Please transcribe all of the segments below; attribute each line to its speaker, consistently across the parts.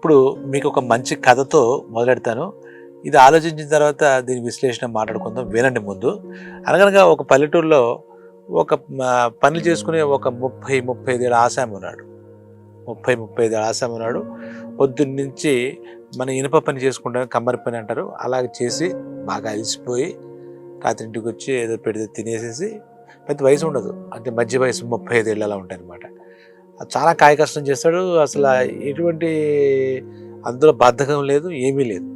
Speaker 1: ఇప్పుడు మీకు ఒక మంచి కథతో మొదలెడతాను. ఇది ఆలోచించిన తర్వాత దీని విశ్లేషణ మాట్లాడుకుందాం వినండి ముందు. అనగనగా ఒక పల్లెటూరులో ఒక పనులు చేసుకునే ఒక ముప్పై ముప్పై ఐదు ఆసామి ఉన్నాడు. ముప్పై ముప్పై ఐదు ఆసామి ఉన్నాడు. పొద్దున్న నుంచి మన ఇనుప పని చేసుకుంటాం కమ్మరి పని అంటారు. అలాగ చేసి బాగా అలసిపోయి రాత్రింటికి వచ్చి ఏదో పెడితే తినేసేసి పెద్ద వయసు ఉండదు. అంటే మధ్య వయసు ముప్పై ఐదు ఏళ్ళలా అలా ఉంటాయి అనమాట చాలా కాయ కష్టం చేస్తాడు. అసలు ఎటువంటి అందులో బద్ధకం లేదు ఏమీ లేదు.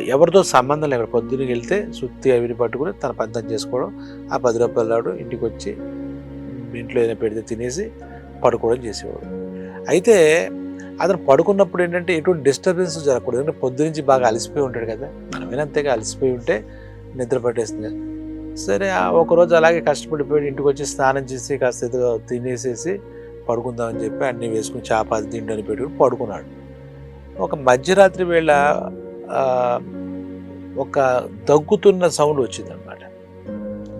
Speaker 1: ఎవరితో సంబంధం లేదు పొద్దున్నకి వెళ్తే సుత్తి అవిని పట్టుకుని తన పంతం చేసుకోవడం ఆ పది రూపాయలు రావడం ఇంటికి వచ్చి ఇంట్లో ఏదైనా పెడితే తినేసి పడుకోవడం చేసేవాడు. అయితే అతను పడుకున్నప్పుడు ఏంటంటే ఎటువంటి డిస్టర్బెన్స్ జరగకూడదు. ఎందుకంటే పొద్దు నుంచి బాగా అలసిపోయి ఉంటాడు కదా. మనమైనా అంతేగా అలసిపోయి ఉంటే నిద్ర పట్టేస్తుంది సరే ఒకరోజు అలాగే కష్టపడిపోయి ఇంటికి వచ్చి స్నానం చేసి కాస్త ఏదో తినేసేసి పడుకుందామని చెప్పి అన్నీ వేసుకుని చేప అది అని పెట్టుకుని పడుకున్నాడు. ఒక మధ్యరాత్రి వేళ ఒక దగ్గుతున్న సౌండ్ వచ్చిందనమాట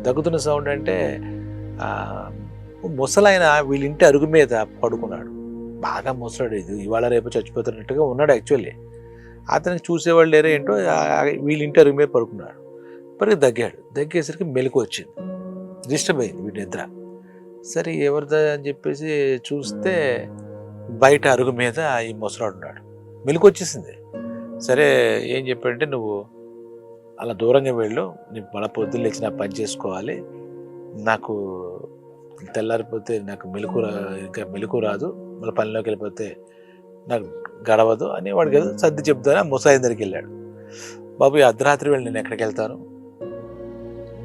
Speaker 1: దగ్గుతున్న సౌండ్ అంటే ముసలైన వీళ్ళింటి అరుగు మీద పడుకున్నాడు. బాగా ముసలాడు ఇది. ఇవాళ రేపు చచ్చిపోతున్నట్టుగా ఉన్నాడు యాక్చువల్లీ. అతనికి చూసేవాళ్ళు లేరే ఏంటో వీళ్ళింటి అరుగు మీద పడుకున్నాడు. మరి దగ్గాడు. దగ్గేసరికి మెలకు వచ్చింది. డిస్టర్బ్ అయింది వీడి నిద్ర. సరే ఎవరిదా అని చెప్పేసి చూస్తే బయట అరుగు మీద ఈ ముసలాడు ఉన్నాడు. మెలకు వచ్చేసింది సరే ఏం చెప్పాడంటే నువ్వు అలా దూరంగా వెళ్ళు. నీకు మళ్ళీ పొద్దున్న లేచి నా పని చేసుకోవాలి. నాకు తెల్లారిపోతే నాకు మెలకు ఇంకా మెలకు రాదు. మళ్ళీ పనిలోకి వెళ్ళిపోతే నాకు గడవదు అని వాడికి సర్ది చెప్తాను. ఆ ముసాయి దగ్గరికి వెళ్ళాడు. బాబు ఈ అర్ధరాత్రి వెళ్ళి నేను ఎక్కడికి వెళ్తాను?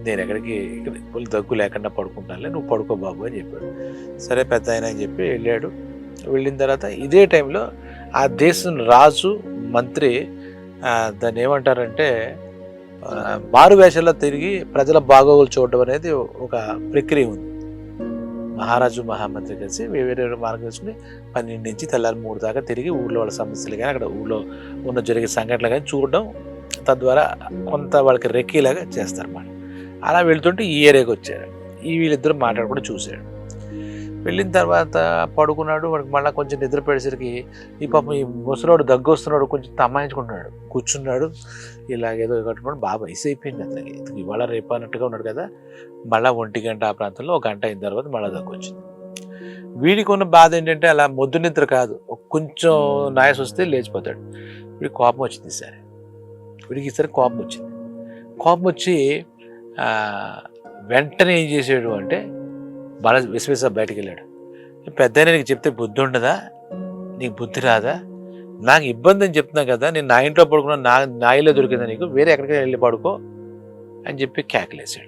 Speaker 1: నేను ఎక్కడికి ఇక్కడ దగ్గు లేకుండా పడుకుంటానులే నువ్వు పడుకో బాబు అని చెప్పాడు. సరే పెద్ద ఆయన అని చెప్పి వెళ్ళాడు. వెళ్ళిన తర్వాత ఇదే టైంలో ఆ దేశం రాజు మంత్రి దాన్ని ఏమంటారంటే మారు వేషంలో తిరిగి ప్రజల బాగోగులు చూడడం అనేది ఒక ప్రక్రియ ఉంది. మహారాజు మహామంత్రి కలిసి వేరే వేరే మార్గం వేసుకుని పన్నెండు నుంచి తెల్లారి మూడు దాకా తిరిగి ఊళ్ళో వాళ్ళ సమస్యలు కానీ అక్కడ ఊళ్ళో ఉన్న జరిగే సంఘటనలు కానీ చూడడం తద్వారా కొంత వాళ్ళకి రెక్కీలాగా చేస్తారన్నమాట. అలా వెళ్తుంటే ఈ ఏరియాకి వచ్చారు ఈ వీళ్ళిద్దరు మాట్లాడుకుంటూ చూశాడు. వెళ్ళిన తర్వాత పడుకున్నాడు వాడికి మళ్ళీ కొంచెం నిద్ర పడేసరికి ఈ పాపం ఈ ముసలోడు దగ్గు వస్తున్నాడు కొంచెం తమాయించుకుంటున్నాడు. కూర్చున్నాడు ఇలాగేదో కట్టుకున్నాడు. బాగా వయసు అయిపోయింది అతనికి ఇవాళ రేపు అన్నట్టుగా ఉన్నాడు కదా. మళ్ళీ ఒంటి గంట ఆ ప్రాంతంలో ఒక గంట అయిన తర్వాత మళ్ళీ దగ్గు వచ్చింది వీడికి ఉన్న బాధ ఏంటంటే అలా మొద్దు నిద్ర కాదు. కొంచెం నాయస్ వస్తే లేచిపోతాడు. వీడికి కోపం వచ్చింది సరే వీడికి ఈసారి కోపం వచ్చింది. కోపం వచ్చి వెంటనే ఏం చేసాడు అంటే బాగా విశ్వేస బయటికి వెళ్ళాడు. పెద్ద నీకు చెప్తే బుద్ధి ఉండదా? నీకు బుద్ధి రాదా? నాకు ఇబ్బంది అని చెప్తున్నా కదా నేను నా ఇంట్లో పడుకున్నా నా నా ఇల్లు దొరికిందా నీకు? వేరే ఎక్కడికైనా వెళ్ళి పడుకో అని చెప్పి కేకలేసాడు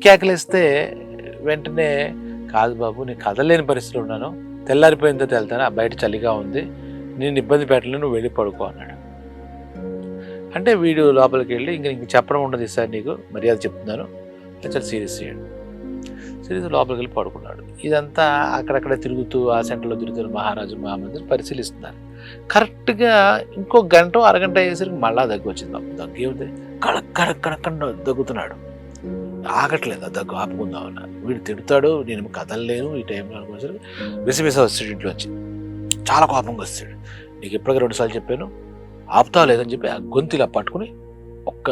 Speaker 1: కేకలేస్తే వెంటనే కాదు బాబు నేను కదలేని పరిస్థితిలో ఉన్నాను. తెల్లారిపోయిన తర్వాత వెళ్తాను. ఆ బయట చలిగా ఉంది. నేను ఇబ్బంది పెట్టలేను నువ్వు వెళ్ళి పడుకో అన్నాడు. అంటే వీడు లోపలికి వెళ్ళి ఇంక ఇంక చెప్పడం ఉండదు సార్ నీకు. మర్యాద చెప్తున్నాను. చాలా సీరియస్ అయ్యాడు సీరియస్ లోపలికి వెళ్ళి పడుకున్నాడు. ఇదంతా అక్కడక్కడ తిరుగుతూ ఆ సెంటర్లో తిరుగుతున్న మహారాజు మహామందిని పరిశీలిస్తున్నారు. కరెక్ట్గా ఇంకో గంట అరగంట అయ్యేసరికి మళ్ళా దగ్గు వచ్చింది. దగ్గు ఏముంది కడక్ కడక్ కడక్ దగ్గుతున్నాడు. ఆగట్లేదు ఆ దగ్గు ఆపుకుందామన్న వీడు తిడతాడు నేను కదలలేను ఈ టైంలో అనుకోసరికి విసవిస వస్తాడు ఇంట్లోంచి. చాలా కోపంగా వస్తాడు. నీకు ఎప్పటికీ రెండుసార్లు చెప్పాను ఆపుతా లేదని చెప్పి ఆ గొంతు ఇలా పట్టుకుని ఒక్క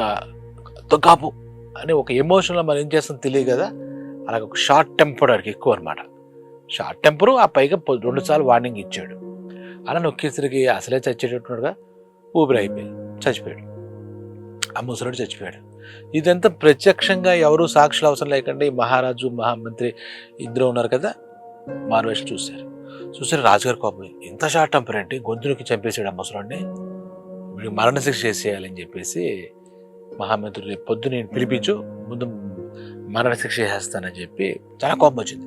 Speaker 1: దొగ్గాపు అని ఒక ఎమోషన్లో మనం ఏం చేస్తుందో తెలియదు కదా? అలాగ ఒక షార్ట్ టెంపర్ వాడికి ఎక్కువ అనమాట షార్ట్ టెంపరు ఆ పైగా రెండుసార్లు వార్నింగ్ ఇచ్చాడు. అలా నొక్కేసరికి అసలే చచ్చేటట్టున్నాడుగా ఊపిరి అయిపోయి చచ్చిపోయాడు. ఆ ముసలుడు చచ్చిపోయాడు. ఇదంతా ప్రత్యక్షంగా ఎవరు సాక్షులు అవసరం లేకుండా ఈ మహారాజు మహామంత్రి ఇద్దరు ఉన్నారు కదా? మారువేషం చూశారు. చూసారు రాజుగారి కోపం. ఇంత షార్ట్ టెంపర్ ఏంటి? గొంతులోకి చంపేశాడు ఆ ముసలాడిని. వీడికి మరణశిక్ష చేసేయాలని చెప్పేసి మహామంత్రి రేపు పొద్దు నేను పిలిపించు ముందు మరణశిక్ష చేస్తానని చెప్పి చాలా కోపం వచ్చింది.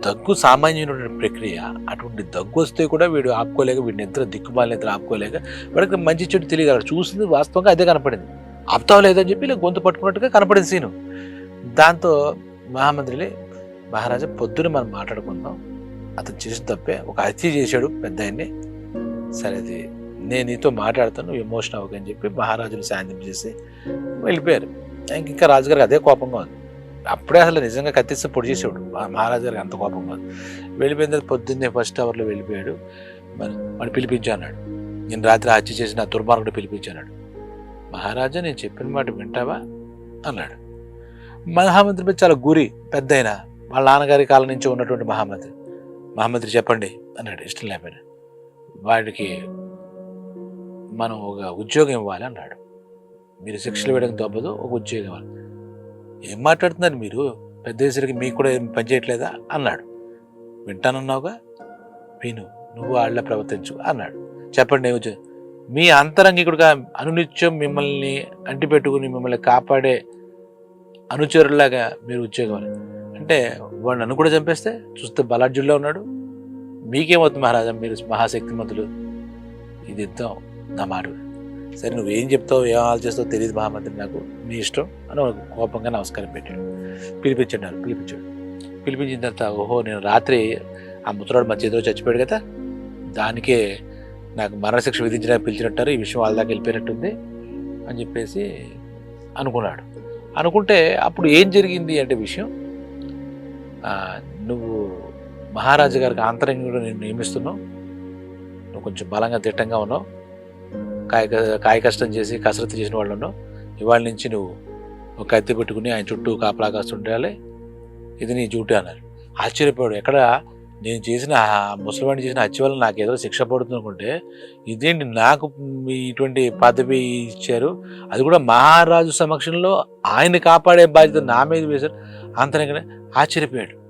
Speaker 1: దగ్గు సామాన్యమైనటువంటి ప్రక్రియ అటువంటి దగ్గు వస్తే కూడా వీడు ఆపుకోలేక వీడి నిద్ర దిక్కుమాల నిద్ర ఆపుకోలేక వాడికి మంచి చెడు తెలియదు. అక్కడ చూసింది వాస్తవంగా అదే కనపడింది. ఆపుతావు లేదని చెప్పి ఇలా గొంతు పట్టుకున్నట్టుగా కనపడింది సీను. దాంతో మహామంత్రిలే మహారాజా పొద్దున మనం మాట్లాడుకుందాం. అతను చేసిన తప్పే ఒక హత్య చేశాడు పెద్ద ఆయన్ని. సరే అది నేను నీతో మాట్లాడతాను ఎమోషన్ అవ్వకని చెప్పి మహారాజుని శాంతించేసి వెళ్ళిపోయారు. ఇంక ఇంకా రాజుగారికి అదే కోపంగా ఉంది. అప్పుడే అసలు నిజంగా కత్తిస్తే పొడి చేసేవాడు. మహారాజు గారికి అంత కోపంగా ఉంది. వెళ్ళిపోయిన తర్వాత పొద్దున్నే ఫస్ట్ అవర్లో వెళ్ళిపోయాడు. మరి వాడు పిలిపించు అన్నాడు. నేను రాత్రి హత్య చేసి నా దుర్మార్గుడు పిలిపించాడు మహారాజా నేను చెప్పిన మాట వింటావా? అన్నాడు. మహామంత్రి చాలా గురి పెద్ద అయిన వాళ్ళ నాన్నగారి కాలం నుంచి ఉన్నటువంటి మహామంత్రి. మహామంత్రి చెప్పండి అన్నాడు ఇష్టం లేకపోయినా. వాడికి మనం ఒక ఉద్యోగం ఇవ్వాలి అన్నాడు. మీరు శిక్షలు వేయడం తప్పదు ఒక ఉద్యోగం ఇవ్వాలి. ఏం మాట్లాడుతున్నారు మీరు? పెద్ద మీకు కూడా ఏం పని చేయట్లేదా? అన్నాడు. వింటానన్నావుగా? విను నువ్వు వాళ్ళ ప్రవర్తించు అన్నాడు. చెప్పండి ఏం మీ అంతరంగికుడుగా అనునిత్యం మిమ్మల్ని అంటిపెట్టుకుని మిమ్మల్ని కాపాడే అనుచరులాగా మీరు ఉద్యోగం అంటే వాడు నన్ను కూడా చంపేస్తే చూస్తే బలాఢ్యుల్లో ఉన్నాడు. మీకేమవుతుంది మహారాజా? మీరు మహాశక్తిమంతులు. ఇది యుద్ధం. నా మాట నువ్వు సరే నువ్వేం చెప్తావు ఏం ఆలోచిస్తావు తెలియదు మహామంత్రి నాకు. మీ ఇష్టం అని కోపంగా నమస్కారం పెట్టాడు. పిలిపించాడు పిలిపించాడు. పిలిపించిన తర్వాత ఓహో నేను రాత్రి ఆ ముసలాడు మా చేతిలో చచ్చిపోయాడు కదా. దానికే నాకు మరణశిక్ష విధించడానికి పిలిచినట్టారు. ఈ విషయం వాళ్ళ దాకా వెళ్ళిపోయినట్టుంది అని చెప్పేసి అనుకున్నాడు. అనుకుంటే అప్పుడు ఏం జరిగింది అంటే విషయం నువ్వు మహారాజు గారికి ఆంతరంగంలో నేను నియమిస్తున్నావు. నువ్వు కొంచెం బలంగా దిట్టంగా ఉన్నావు. కాయ కాయ కష్టం చేసి కసరత్తు చేసిన వాళ్ళు ఇవాళ నుంచి నువ్వు ఒక కత్తి పెట్టుకుని ఆయన చుట్టూ కాపలా కాస్తుండాలి ఇది నీ డ్యూటీ అన్నారు. ఆశ్చర్యపోయాడు. ఎక్కడ నేను చేసిన ముసలివాడిని చేసిన హత్య వల్ల నాకు ఏదో శిక్ష పడుతుంది అనుకుంటే ఇదేంటి నాకు ఇటువంటి పదవి ఇచ్చారు? అది కూడా మహారాజు సమక్షంలో ఆయన కాపాడే బాధ్యత నా మీద వేశారు. అంతనే ఆశ్చర్యపోయాడు.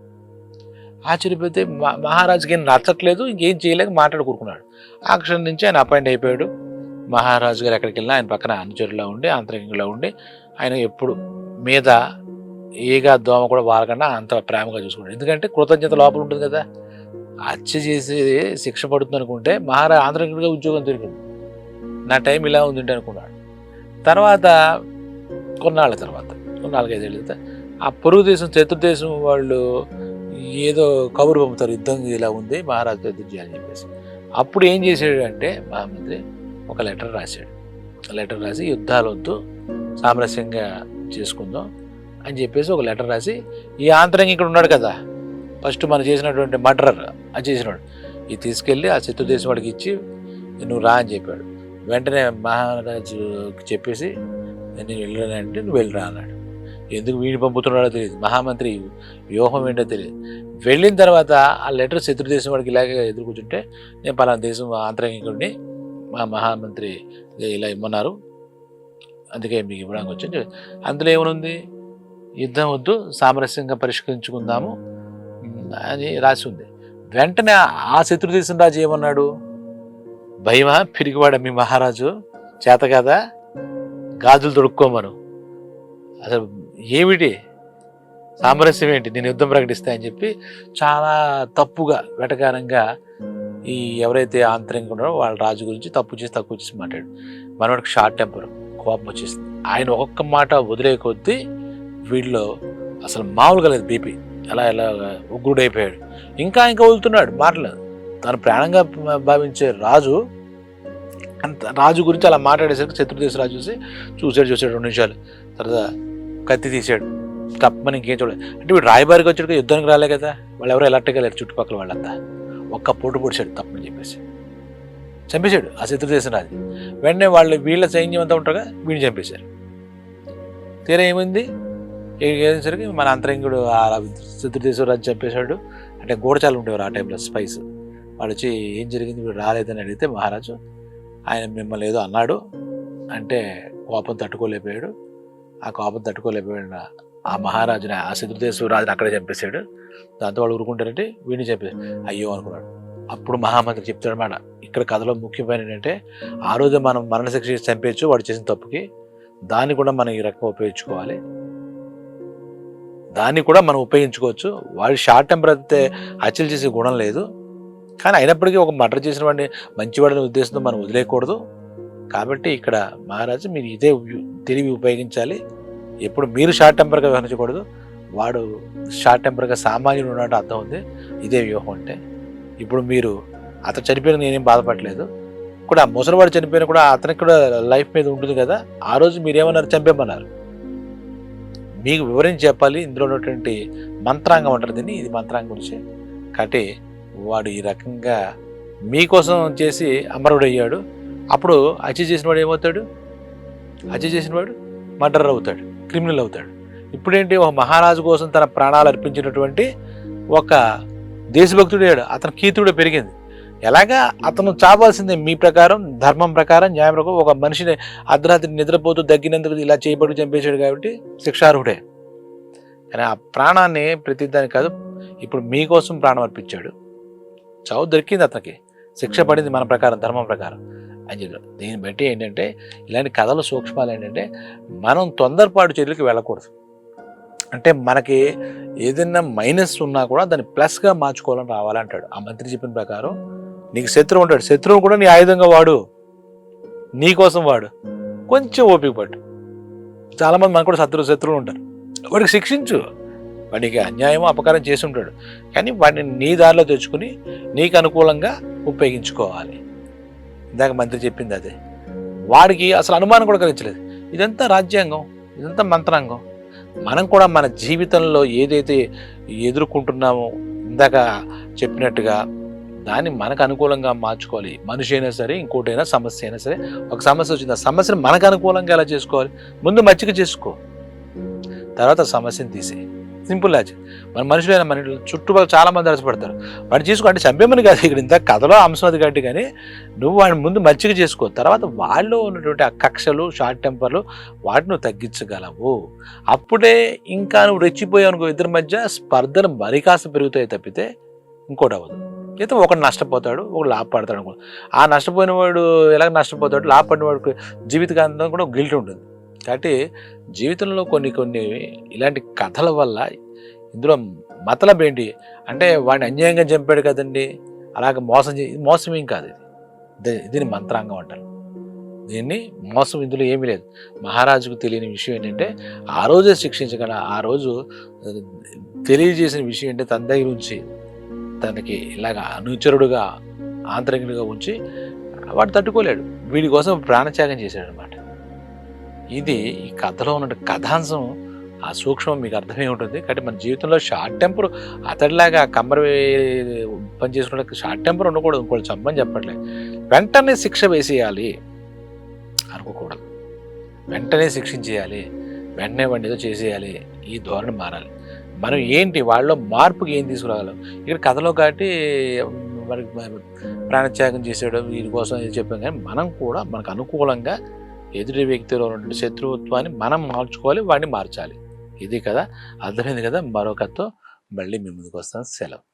Speaker 1: ఆశ్చర్యపోతే మహారాజుకి ఏం నచ్చట్లేదు ఇంకేం చేయలేక మాట్లాడుకోరుకున్నాడు ఆ క్షణం నుంచి ఆయన అపాయింట్ అయిపోయాడు. మహారాజు గారు ఎక్కడికి వెళ్ళినా ఆయన పక్కన అనుచరులా ఉండి అంతరంగంలో ఉండి ఆయన ఎప్పుడు మీద ఏగా దోమ కూడా వారకుండా అంత ప్రేమగా చూసుకుంటాడు. ఎందుకంటే కృతజ్ఞత లోపల ఉంటుంది కదా. హత్య చేసి శిక్ష పడుతుంది అనుకుంటే మహారా ఆంధ్రగా ఉద్యోగం దొరికింది. నా టైం ఇలా ఉంది అనుకున్నాడు. తర్వాత కొన్నాళ్ళ తర్వాత నాలుగైదేళ్ళ తర్వాత ఆ పొరుగు దేశం వాళ్ళు ఏదో కబురు పంపుతారు యుద్ధం ఇలా ఉంది మహారాజు యుద్ధం చేయాలని చెప్పేసి. అప్పుడు ఏం చేశాడు అంటే మహామంత్రి ఒక లెటర్ రాశాడు. లెటర్ రాసి యుద్ధాలు వద్దు సామరస్యంగా చేసుకుందాం అని చెప్పేసి ఒక లెటర్ రాసి ఈ ఆంతరంగ ఇక్కడ ఉన్నాడు కదా ఫస్ట్ మనం చేసినటువంటి మర్డర్ అది చేసినాడు. ఇది తీసుకెళ్ళి ఆ శత్రు దేశం వాడికి ఇచ్చి నువ్వు రా అని చెప్పాడు. వెంటనే మహారాజు చెప్పేసి నేను వెళ్ళానంటే నువ్వు వెళ్ళరా అన్నాడు. ఎందుకు వీడిని పంపుతున్నాడో తెలియదు. మహామంత్రి వ్యూహం ఏంటో తెలియదు. వెళ్ళిన తర్వాత ఆ లెటర్ శత్రు దేశం వాడికి ఇలాగే ఎదురు కూర్చుంటే నేను పలానా దేశం ఆంతరంగికుడిని మా మహామంత్రి ఇలా ఇమ్మన్నారు. అందుకే మీకు ఇవ్వడానికి చెప్పి- అందులో ఏమనుంది యుద్ధం వద్దు సామరస్యంగా పరిష్కరించుకుందాము అని రాసి ఉంది. వెంటనే ఆ శత్రు దేశం రాజు ఏమన్నాడు? భయమా? పిరిగివాడ మీ మహారాజు? చేత కదా? గాజులు తొడుక్కోమను. అసలు ఏమిటి? సామరస్యం ఏంటి? నేను యుద్ధం ప్రకటిస్తా అని చెప్పి చాలా తప్పుగా వెటకారంగా ఈ ఎవరైతే ఆంతరంగా ఉన్నారో వాళ్ళ రాజు గురించి తప్పు చేసి తక్కువ చేసి మాట్లాడు. మనవాడికి షార్ట్ టెంపర్ కోపం వచ్చేసింది. ఆయన ఒక్కొక్క మాట వదిలే కొద్దీ వీళ్ళు అసలు మామూలుగా లేదు బీపీ. ఎలా ఎలా ఉగ్రుడైపోయాడు. ఇంకా ఇంకా వదులుతున్నాడు మాటలు. తను ప్రాణంగా భావించే రాజు అంత రాజు గురించి అలా మాట్లాడేసరికి చతుర్దేశ రాజు చూసి చూసాడు చూసాడు రెండు నిమిషాలు. తర్వాత కత్తి తీసాడు తప్పని ఇంకేం చూడలేదు. అంటే వీడు రాయబారికి వచ్చాడు యుద్ధానికి రాలే కదా. వాళ్ళు ఎవరో ఎలర్ట్గా లేరు చుట్టుపక్కల వాళ్ళంతా. ఒక్క పొట్టు పొడిచాడు తప్పని చెప్పేసి. చంపేశాడు. ఆ శత్రుదేశం రాజు వెంటనే వాళ్ళు వీళ్ళ సైన్యం అంతా ఉంటారుగా వీడిని చంపేశారు. తీరా ఏమైంది? ఏసరికి మన అంతరంగుడు ఆ శత్రుదేశం రాజు చంపేశాడు. అంటే గోడచాలు ఉండేవారు ఆ టైంలో స్పైస్. వాళ్ళు వచ్చి ఏం జరిగింది? వీడు రాలేదని అడిగితే మహారాజు ఆయన మిమ్మల్ని ఏదో అన్నాడు. అంటే కోపం తట్టుకోలేకపోయాడు. ఆ కోపం తట్టుకోలేకపోయాడు ఆ మహారాజుని ఆ శత్రుదేశ రాజుని అక్కడే చంపేశాడు. దాంతో వాళ్ళు ఊరుకుంటారంటే వీడిని చెప్పేసి అయ్యో అనుకున్నాడు. అప్పుడు మహామంత్రి చెప్తాడు మాట ఇక్కడ కథలో ముఖ్యమైన ఏంటంటే ఆ రోజు మనం మరణశిక్ష చంపేయచ్చు వాడు చేసిన తప్పుకి. దాన్ని కూడా మనం ఈ రకంగా ఉపయోగించుకోవాలి. దాన్ని కూడా మనం ఉపయోగించుకోవచ్చు. వాడి షార్ట్ టెంపర్ అయితే హత్యలు చేసే గుణం లేదు. కానీ అయినప్పటికీ ఒక మర్డర్ చేసిన వాడిని మంచివాడని ఉద్దేశంతో మనం వదిలేయకూడదు. కాబట్టి ఇక్కడ మహారాజు మీరు ఇదే తెలివి ఉపయోగించాలి. ఎప్పుడు మీరు షార్ట్ టెంపర్గా వ్యవహరించకూడదు. వాడు షార్ట్ టెంపర్గా సామాన్యుడు ఉన్నట్టు అర్థం ఉంది. ఇదే వ్యూహం అంటే. ఇప్పుడు మీరు అతను చనిపోయిన నేనేం బాధపడలేదు. కూడా ముసలివాడు చనిపోయినా కూడా అతనికి కూడా లైఫ్ మీద ఉంటుంది కదా. ఆ రోజు మీరేమన్నారు? చంపేమన్నారు మీకు వివరించి చెప్పాలి. ఇందులో ఉన్నటువంటి మంత్రాంగం అంటారు దీన్ని. ఇది మంత్రాంగం గురించి. కాబట్టి వాడు ఈ రకంగా మీకోసం చేసి అమరుడయ్యాడు. అప్పుడు హత్య చేసిన వాడు ఏమవుతాడు? హత్య చేసిన వాడు మర్డర్ అవుతాడు. క్రిమినల్ అవుతాడు. ఇప్పుడేంటి ఒక మహారాజు కోసం తన ప్రాణాలు అర్పించినటువంటి ఒక దేశభక్తుడు అతని కీర్తి కూడా పెరిగింది. ఎలాగా? అతను చావాల్సిందే మీ ప్రకారం ధర్మం ప్రకారం న్యాయం ప్రకారం ఒక మనిషిని అర్ధరాత్రి నిద్రపోతూ తగ్గినందుకు ఇలా చేయబడి చంపేశాడు కాబట్టి శిక్షార్హుడే. కానీ ఆ ప్రాణాన్ని ప్రతిదానికి కాదు ఇప్పుడు మీకోసం ప్రాణం అర్పించాడు. చావు దొరికింది అతనికి. శిక్ష పడింది మన ప్రకారం ధర్మం ప్రకారం. అని చెప్పారు దీన్ని బట్టి ఏంటంటే ఇలాంటి కథల సూక్ష్మాలు ఏంటంటే మనం తొందరపాటు చర్యలకు వెళ్ళకూడదు. అంటే మనకి ఏదైనా మైనస్ ఉన్నా కూడా దాన్ని ప్లస్గా మార్చుకోవాలని రావాలంటాడు. ఆ మంత్రి చెప్పిన ప్రకారం నీకు శత్రువు ఉంటాడు. శత్రువు కూడా నీ ఆయుధంగా వాడు. నీ కోసం వాడు. కొంచెం ఓపిక పట్టు. చాలామంది మనకు కూడా శత్రువు శత్రువులు ఉంటారు. వాడికి శిక్షించు. వాడికి అన్యాయం అపకారం చేసి ఉంటాడు. కానీ వాడిని నీ దారిలో తెచ్చుకుని నీకు అనుకూలంగా ఉపయోగించుకోవాలి. ఇందాక మంత్రి చెప్పింది అదే. వాడికి అసలు అనుమానం కూడా కలిగించలేదు. ఇదంతా రాజ్యాంగం. ఇదంతా మంత్రాంగం. మనం కూడా మన జీవితంలో ఏదైతే ఎదుర్కొంటున్నామో ఇందాక చెప్పినట్టుగా దాన్ని మనకు అనుకూలంగా మార్చుకోవాలి. మనిషి అయినా సరే ఇంకోటైనా సమస్య అయినా సరే ఒక సమస్య వచ్చింది ఆ సమస్యను మనకు అనుకూలంగా ఎలా చేసుకోవాలి? ముందు మచ్చిక చేసుకో. తర్వాత సమస్యను తీసేయి. సింపుల్ లాజిక్ మన మనుషులైన మన చుట్టుపక్కల చాలా మంది అలసిపడతారు. వాడిని చేసుకుంటే చంపేమని కాదు ఇక్కడ ఇంత కథలో అంశం అది కాబట్టి కానీ నువ్వు వాడిని ముందు మంచిగా చేసుకో. తర్వాత వాళ్ళు ఉన్నటువంటి ఆ కక్షలు షార్ట్ టెంపర్లు వాటిని నువ్వు తగ్గించగలవు. అప్పుడే ఇంకా నువ్వు రెచ్చిపోయావు అనుకో ఇద్దరి మధ్య స్పర్ధలు మరి కాస్త పెరుగుతాయి తప్పితే ఇంకోటి అవ్వదు. అయితే ఒకడు నష్టపోతాడు ఒకడు లాభపడతాడు అనుకో. ఆ నష్టపోయిన వాడు ఎలాగ నష్టపోతాడు? లాభపడిన వాడికి జీవితకాంతం కూడా గిల్ట్ ఉంటుంది. కాబట్టి జీవితంలో కొన్ని కొన్ని ఇలాంటి కథల వల్ల ఇందులో మతలబ్ ఏంటి? అంటే వాడిని అన్యాయంగా చంపాడు కదండి. అలాగే మోసం చే మోసం ఏం కాదు ఇది. దీని దీన్ని మంత్రాంగం అంటారు. దీన్ని మోసం ఇందులో ఏమీ లేదు. మహారాజుకు తెలియని విషయం ఏంటంటే ఆ రోజే శిక్షించగల ఆ రోజు తెలియజేసిన విషయం ఏంటంటే తన దగ్గర ఉంచి తనకి ఇలాగ అనుచరుడుగా ఆంతరికుడిగా ఉంచి వాడు తట్టుకోలేడు. వీడి కోసం ప్రాణత్యాగం చేశాడు అనమాట ఇది ఈ కథలో ఉన్న కథాంశం ఆ సూక్ష్మం మీకు అర్థమై ఉంటుంది. కాబట్టి మన జీవితంలో షార్ట్ టెంపర్ అతడిలాగా కమ్మరి పని చేసుకునే షార్ట్ టెంపర్ ఉండకూడదు. ఇంకోటి చంపని చెప్పట్లేదు వెంటనే శిక్ష వేసేయాలి. అనుకోకూడదు వెంటనే శిక్షించేయాలి. వెంటనే వాడిని ఏదో చేసేయాలి. ఈ ధోరణి మారాలి. మనం ఏంటి? వాళ్ళలో మార్పుకి ఏం తీసుకురాగలం? ఇక్కడ కథలో కాబట్టి మరి ప్రాణత్యాగం చేసేయడం వీరి కోసం ఇది చెప్పాం. కానీ మనం కూడా మనకు అనుకూలంగా ఎదుటి వ్యక్తిలో ఉన్నటువంటి శత్రుత్వాన్ని మనం మార్చుకోవాలి వాడిని మార్చాలి. ఇది కదా అర్థమైంది కదా? మరొకతో మళ్ళీ మీ ముందుకు వస్తాను. సెలవు.